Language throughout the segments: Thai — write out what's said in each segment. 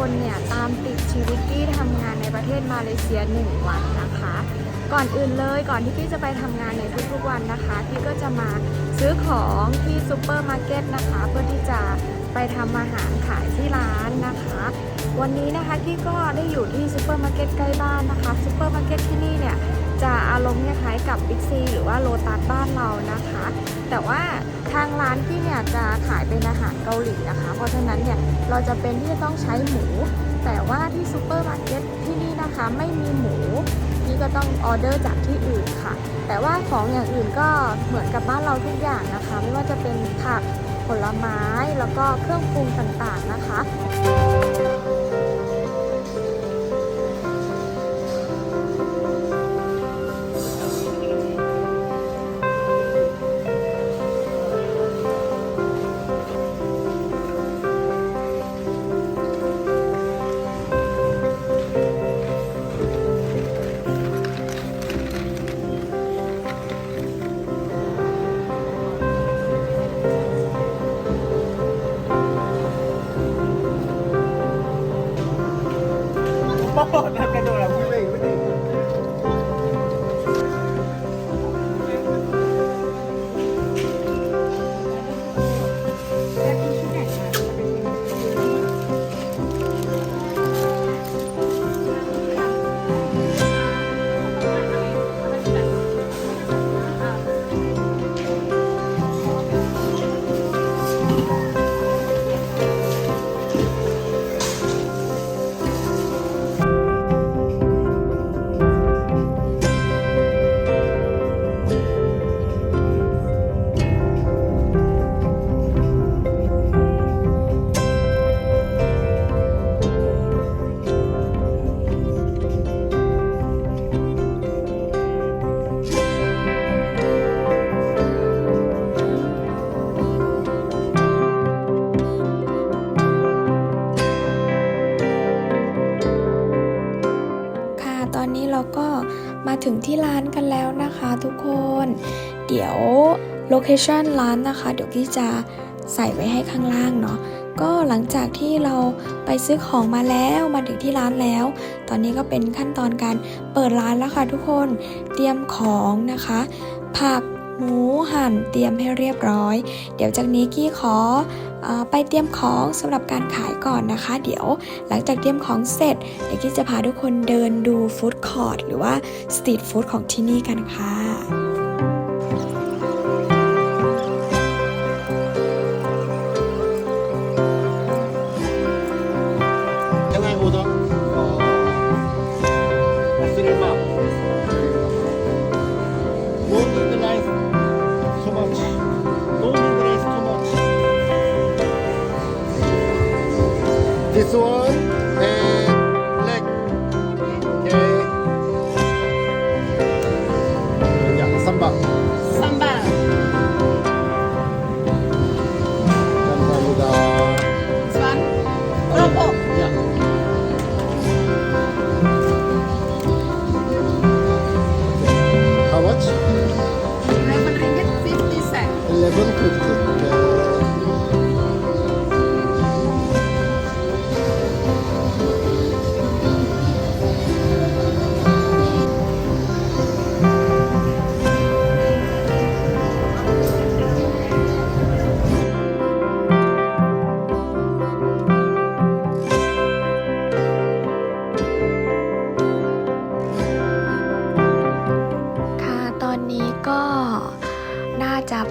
คนเนี่ยตามติดชีวิตกี้ทำงานในประเทศมาเลเซียหนึ่งวันนะคะ ก่อนอื่นเลยก่อนที่กี้จะไปทำงานในทุกๆวันนะคะพี่ก็จะมาซื้อของที่ซูเปอร์มาร์เก็ตนะคะเพื่อที่จะไปทำอาหารขายที่ร้านนะคะ วันนี้นะคะกี้ก็ได้อยู่ที่ซูเปอร์มาร์เก็ตใกล้บ้านนะคะซูเปอร์มาร์เก็ตที่นี่เนี่ย จะอารมณ์คล้ายๆกับบิ๊กซีหรือว่าโลตัสบ้านเรานะคะ แต่ว่าทางร้านที่เนี่ยจะขายเป็นอาหารเกาหลีนะคะ เพราะฉะนั้นเนี่ยเราจะเป็นที่จะต้องใช้หมู แต่ว่าที่ซูเปอร์มาร์เก็ตที่นี่นะคะไม่มีหมูนี่ก็ต้องออเดอร์จากที่อื่นค่ะ แต่ว่าของอย่างอื่นก็เหมือนกับบ้านเราทุกอย่างนะคะ ไม่ว่าจะเป็นผักผลไม้แล้วก็เครื่องปรุงต่างๆ โลเคชันร้านนะคะ เดี๋ยวกี้จะใส่ไว้ให้ข้างล่างเนาะก็หลังจากที่เราไปซื้อของมาแล้วมาถึงที่ร้านแล้ว ตอนนี้ก็เป็นขั้นตอนการเปิดร้านแล้วค่ะทุกคนเตรียมของนะคะ ผักหมูหั่นเตรียมให้เรียบร้อย เดี๋ยวจากนี้กี้ขอออไปเตรียมของสำหรับการขายก่อนนะคะ เดี๋ยวหลังจากเตรียมของเสร็จเดี๋ยวกี้จะพาทุกคนเดินดูฟู้ดคอร์ทหรือว่าสตรีทฟู้ดของที่นี่กันค่ะ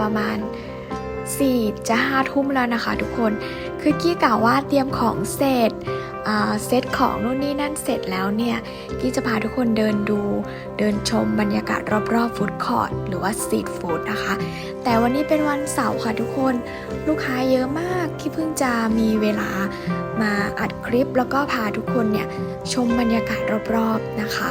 ประมาณ4จะ5ทุ่มแล้วนะคะทุกคน คือกี้กล่าวว่าเตรียมของเสร็จเซตของนู่นนี่นั่นเสร็จแล้วเนี่ยกี้จะพาทุกคนเดินดูเดินชมบรรยากาศรอบๆฟู้ดคอร์ทหรือว่าสตรีทฟู้ดนะคะ แต่วันนี้เป็นวันเสาร์ค่ะทุกคนลูกค้าเยอะมากที่เพิ่งจะมีเวลามาอัดคลิป แล้วก็พาทุกคนเนี่ยชมบรรยากาศรอบๆนะคะ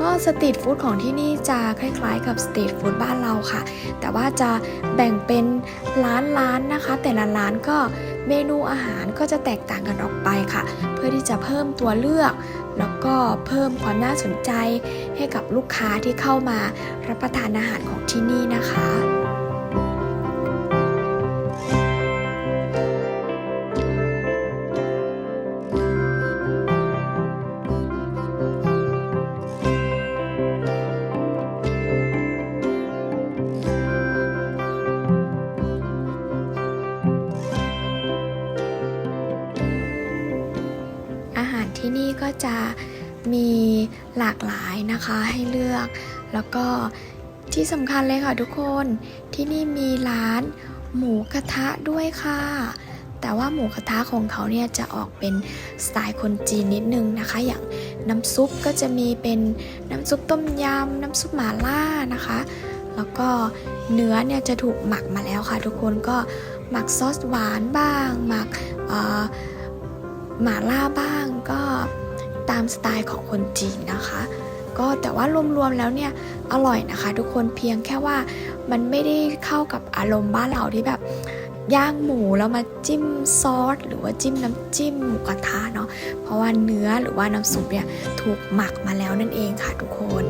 ก็สตรีทฟู้ดของที่นี่จะคล้ายๆ กับสตรีทฟู้ดบ้านเราค่ะ แต่ว่าจะแบ่งเป็นร้านๆนะคะ แต่ละร้านก็เมนูอาหารก็จะแตกต่างกันออกไปค่ะ เพื่อที่จะเพิ่มตัวเลือก แล้วก็เพิ่มความน่าสนใจให้กับลูกค้าที่เข้ามารับประทานอาหารของที่นี่นะคะ จะมีหลากหลายนะคะให้เลือก แล้วก็ที่สำคัญเลยค่ะทุกคนที่นี่มีร้านหมูกระทะด้วยค่ะ แต่ว่าหมูกระทะของเขาเนี่ยจะออกเป็นสไตล์คนจีนนิดนึงนะคะ อย่างน้ำซุปก็จะมีเป็นน้ำซุปต้มยำน้ำซุปหม่าล่านะคะ แล้วก็เนื้อเนี่ยจะถูกหมักมาแล้วค่ะ ทุกคนก็หมักซอสหวานบ้าง หมักหม่าล่าบ้างก็ สไตล์ของคนจีนนะคะ ก็แต่ว่ารวมๆแล้วเนี่ยอร่อยนะคะ ทุกคนเพียงแค่ว่ามันไม่ได้เข้ากับอารมณ์บ้านเราที่แบบย่างหมูแล้วมาจิ้มซอสหรือว่าจิ้มน้ำจิ้มหมูกระทะเนาะเพราะว่าเนื้อหรือว่าน้ำซุปเนี่ยถูกหมักมาแล้วนั่นเองค่ะทุกคน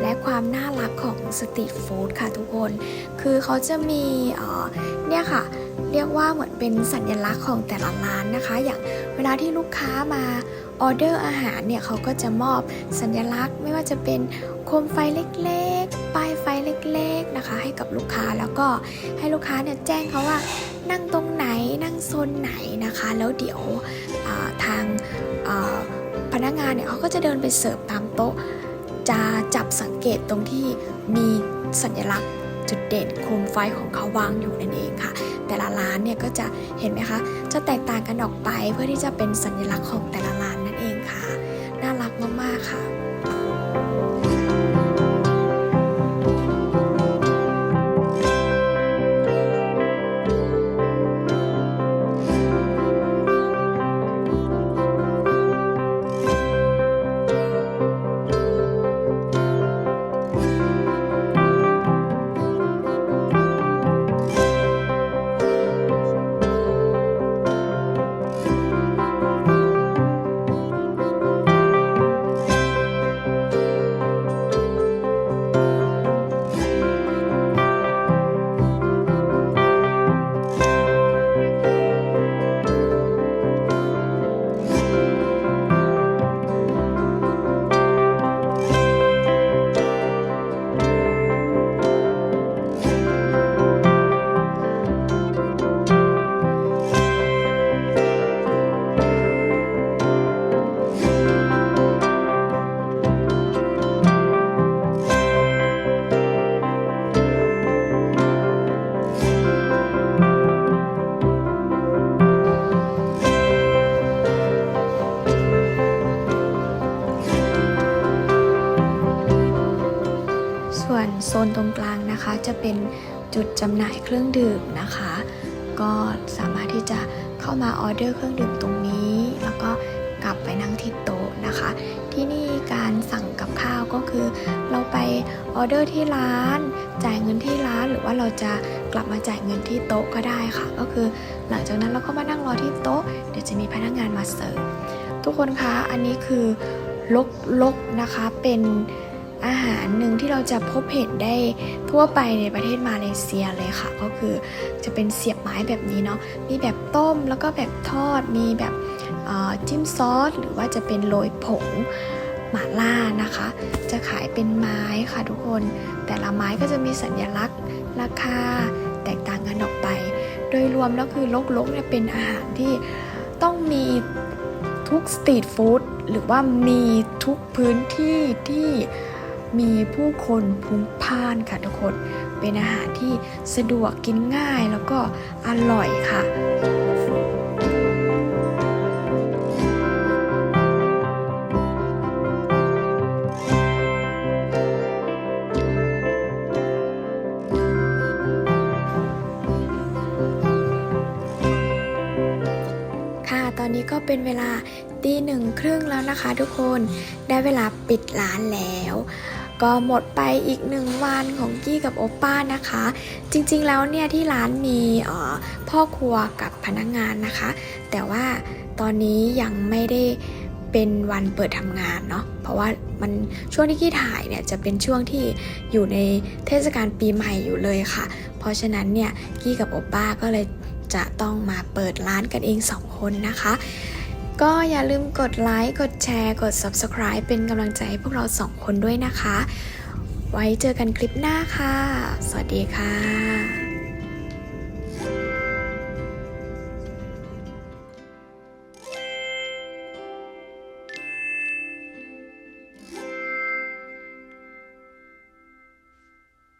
และความน่ารักของสตรีทฟู้ดค่ะทุกคน คือเขาจะมีเนี่ยค่ะ เรียกว่าเหมือนเป็นสัญลักษณ์ของแต่ละร้านนะคะ อย่างเวลาที่ลูกค้ามาออเดอร์อาหารเนี่ยเขาก็จะมอบสัญลักษณ์ ไม่ว่าจะเป็นโคมไฟเล็กๆ ป้ายไฟเล็กๆนะคะ ให้กับลูกค้าแล้วก็ให้ลูกค้าเนี่ยแจ้งเขาว่านั่งตรงไหนนั่งโซนไหนนะคะ แล้วเดี๋ยวาทางาพนักงานเนี่ยเขาก็จะเดินไปเสิร์ฟตามโต๊ะ จะจับสังเกตตรงที่มีสัญลักษณ์ จุดเด่นโคมไฟของเขาวางอยู่นั่นเองค่ะ แต่ละร้านเนี่ยก็จะเห็นไหมคะ จะแตกต่างกันออกไปเพื่อที่จะเป็นสัญลักษณ์ของแต่ละร้าน โซนตรงกลางนะคะจะเป็นจุดจำหน่ายเครื่องดื่มนะคะ ก็สามารถที่จะเข้ามาออเดอร์เครื่องดื่มตรงนี้ แล้วก็กลับไปนั่งที่โต๊ะนะคะ ที่นี่การสั่งกับข้าวก็คือ เราไปออเดอร์ที่ร้าน จ่ายเงินที่ร้านหรือว่าเราจะกลับมาจ่ายเงินที่โต๊ะก็ได้ค่ะ ก็คือหลังจากนั้นเราก็มานั่งรอที่โต๊ะเดี๋ยวจะมีพนักงานมาเสิร์ฟทุกคนคะอันนี้คือลกลกนะคะเป็น อาหารหนึ่งที่เราจะพบเห็นได้ทั่วไปในประเทศมาเลเซียเลยค่ะ ก็คือจะเป็นเสียบไม้แบบนี้เนาะมีแบบต้มแล้วก็แบบทอดมีแบบจิ้มซอส หรือว่าจะเป็นโรยผงหม่าล่านะคะ จะขายเป็นไม้ค่ะทุกคน แต่ละไม้ก็จะมีสัญลักษณ์ราคาแตกต่างกันออกไป โดยรวมแล้วคือลกๆเนี่ยเป็นอาหารที่ต้องมีทุกสตรีทฟู้ดหรือว่ามีทุกพื้นที่ที่ มีผู้คนพลุกพล่านค่ะทุกคน เป็นอาหารที่สะดวกกินง่ายแล้วก็อร่อยค่ะค่ะตอนนี้ก็เป็นเวลาตีหนึ่งครึ่งแล้วนะคะทุกคน ได้เวลาปิดร้านแล้ว ก็หมดไปอีกหนึ่งวันของกี้กับโอป้านะคะ จริงๆแล้วเนี่ยที่ร้านมีออพ่อครัวกับพนักงานนะคะ แต่ว่าตอนนี้ยังไม่ได้เป็นวันเปิดทำงานเนาะเพราะว่ามันช่วงที่กี้ถ่ายเนี่ยจะเป็นช่วงที่อยู่ในเทศกาลปีใหม่อยู่เลยค่ะ เพราะฉะนั้นเนี่ยกี้กับโอป้าก็เลยจะต้องมาเปิดร้านกันเองสองคนนะคะ ก็อย่าลืมกดไลค์กดแชร์กด Subscribe เป็นกำลังใจให้พวกเราสองคนด้วยนะคะ ไว้เจอกันคลิปหน้าค่ะ สวัสดีค่ะ